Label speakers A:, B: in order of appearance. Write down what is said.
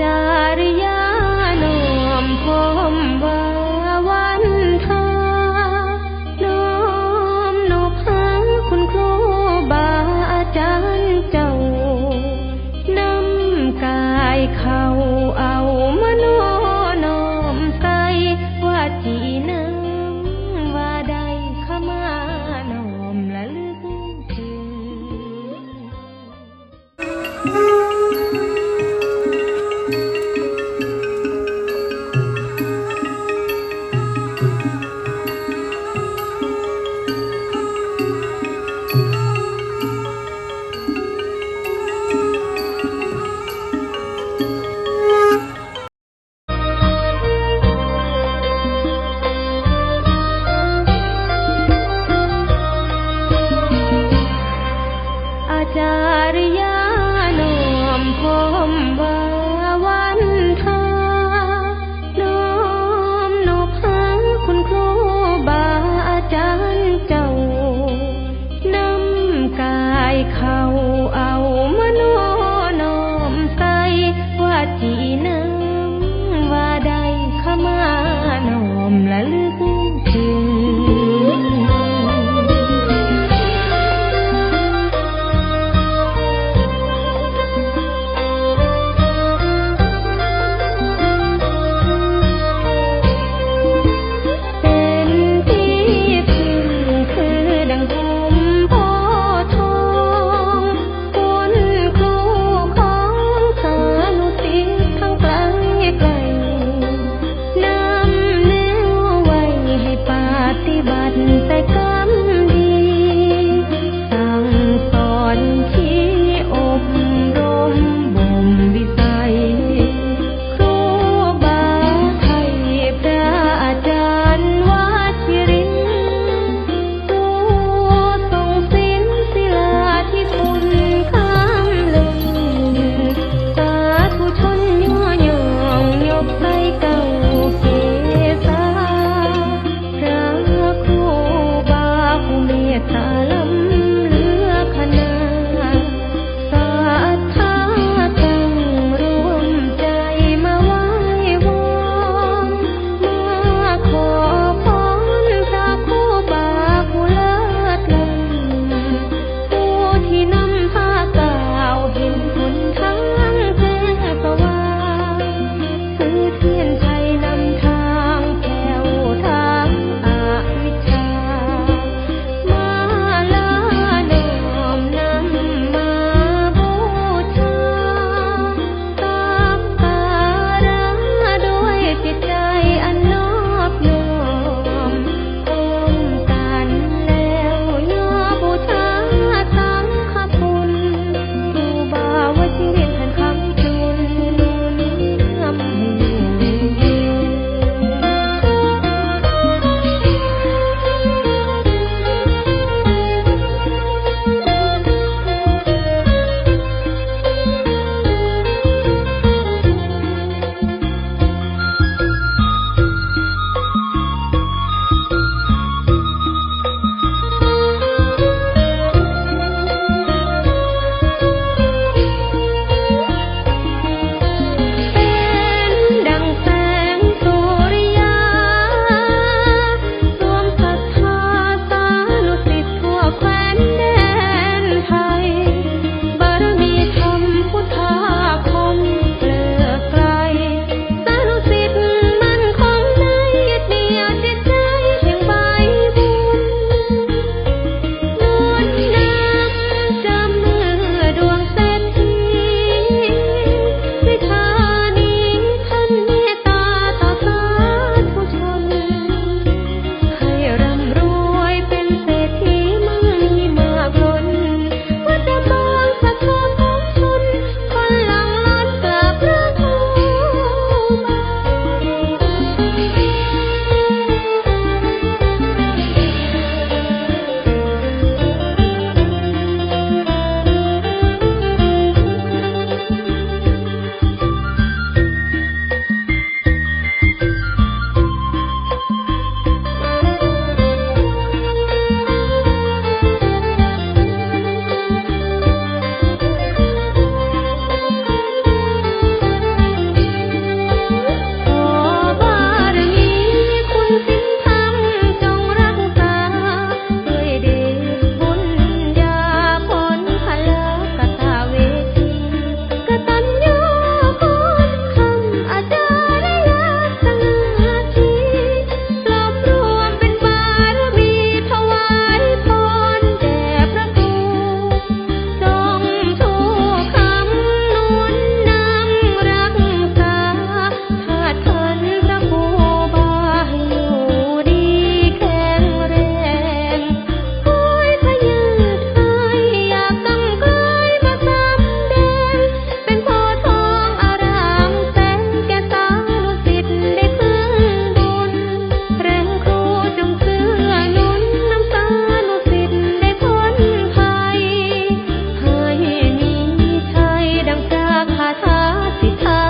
A: จาริยาน้อมพมวาวันทาน้อมนบหาคุณครูบาอาจารย์เจ้านำกายเขาเอามโนน้อมใส่ว่าจีนังว่าใดขมาน้อมละลึกถึง
B: Mariano, I'm home.
A: สิทา